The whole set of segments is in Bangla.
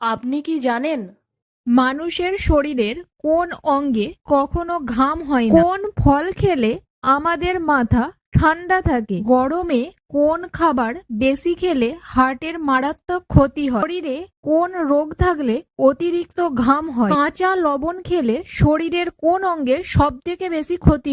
আপনি কি জানেন মানুষের শরীরের কোন অঙ্গে কখনো ঘাম হয় কোন ফল খেলে আমাদের মাথা ঠান্ডা থাকে? গরমে কোন খাবার বেশি খেলে হার্টের মারাত্মক ক্ষতি হয়? শরীরে কোন রোগ থাকলে অতিরিক্ত ঘাম হয়? কাঁচা লবণ খেলে শরীরের কোন অঙ্গে সব থেকে বেশি ক্ষতি?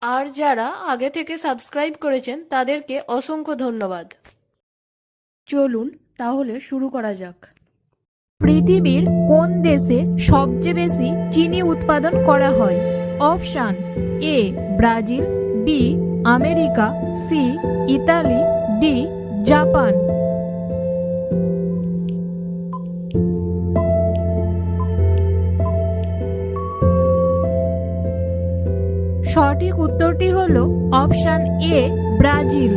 আর যারা আগে থেকে সাবস্ক্রাইব করেছেন, তাদেরকে অসংখ্য ধন্যবাদ। চলুন তাহলে শুরু করা যাক। পৃথিবীর কোন দেশে সবচেয়ে বেশি চিনি উৎপাদন করা হয়? Options A, Brazil, B, America, C, Italy option A, Brazil.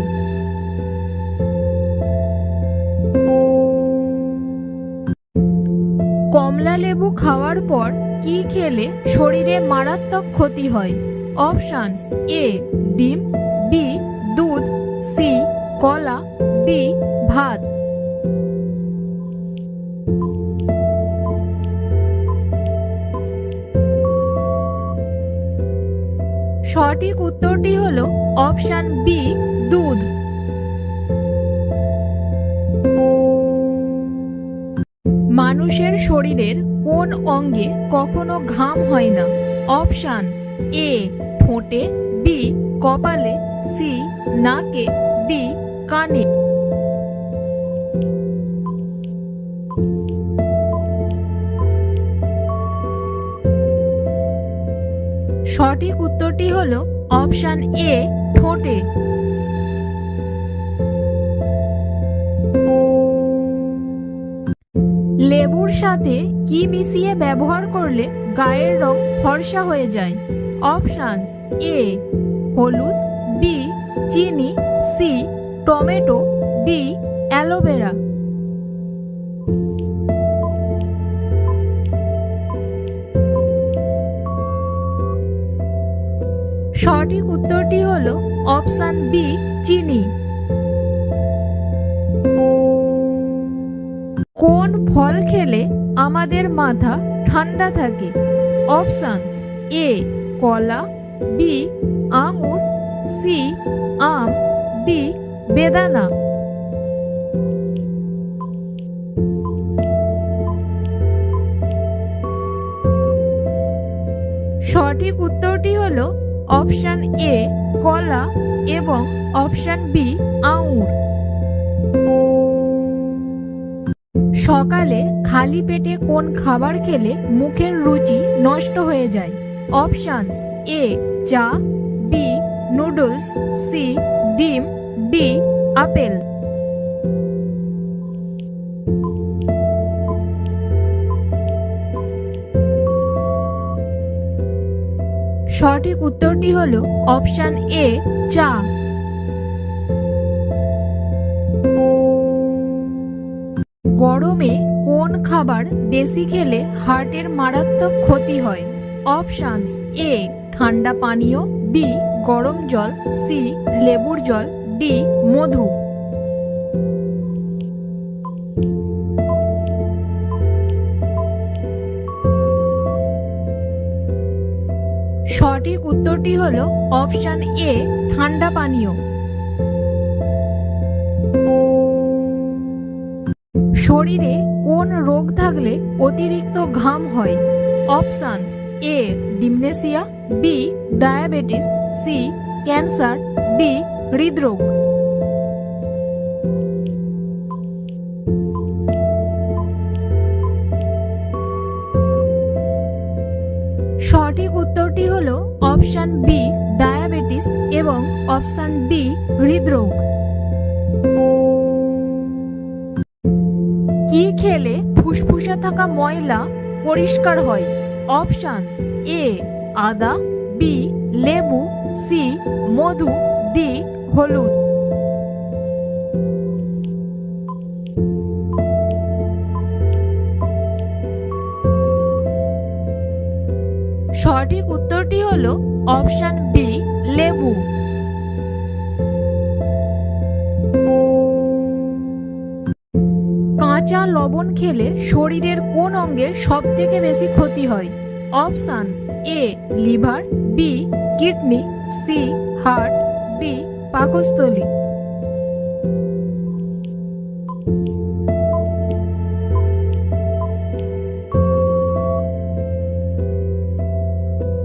কমলা লেবু খাওয়ার পর কি খেলে শরীরে মারাত্মক ক্ষতি হয়? অপশানস এ, ডিম, বি, দুধ, সি, কলা, ডি, ভাত। সঠিক উত্তরটি হল অপশান বি, দুধ। মানুষের শরীরের কোন অঙ্গে কখনো ঘাম হয় না? অপশান এ ফোঁটে বি, কপালে, সি, নাকে, ডি, কানে। সঠিক উত্তরটি হল অপশান এ, ঠোঁটে। লেবুর সাথে কি মিশিয়ে ব্যবহার করলে গায়ের রং ফর্সা হয়ে যায়? অপশানস এ, হলুদ, বি, চিনি, সি, টমেটো, ডি, অ্যালোভেরা। সঠিক উত্তরটি হল অপশান বি, চিনি। কোন ফল খেলে আমাদের মাথা ঠান্ডা থাকে? অপশানস এ, কলা, বি, আঙুর, সি, আম, ডি, বেদানা। সঠিক উত্তরটি হল অপশান এ কলা এবং অপশান বি আঙুর। সকালে খালি পেটে কোন খাবার খেলে মুখের রুচি নষ্ট হয়ে যায়? অপশান এ চা, বি নুডলস, সি ডিম, ডি আপেল। সঠিক উত্তরটি হল অপশান এ, চা। গরমে কোন খাবার বেশি খেলে হার্টের মারাত্মক ক্ষতি হয়? অপশানস এ, ঠান্ডা পানীয়, বি, গরম জল, সি, লেবুর জল, ডি, মধু। সঠিক উত্তরটি হল অপশান এ, ঠান্ডা পানীয়। শরীরে কোন রোগ থাকলে অতিরিক্ত ঘাম হয়? Options A, dementia, B, diabetes, C, cancer, D, হৃদরোগ। সঠিক উত্তরটি হল অপশান বি ডায়াবেটিস এবং অপশান ডি হৃদরোগ। কি খেলে ফুসফুসে থাকা ময়লা পরিষ্কার হয়? অপশানস এ আদা বি লেবু সি মধু ডি হলুদ। সঠিক উত্তরটি হলো অপশন বি, লেবু। কাঁচা লবণ খেলে শরীরের কোন অঙ্গের সব থেকে বেশি ক্ষতি হয়? Options A, liver, B, kidney, C, heart, D, পাকস্থলী।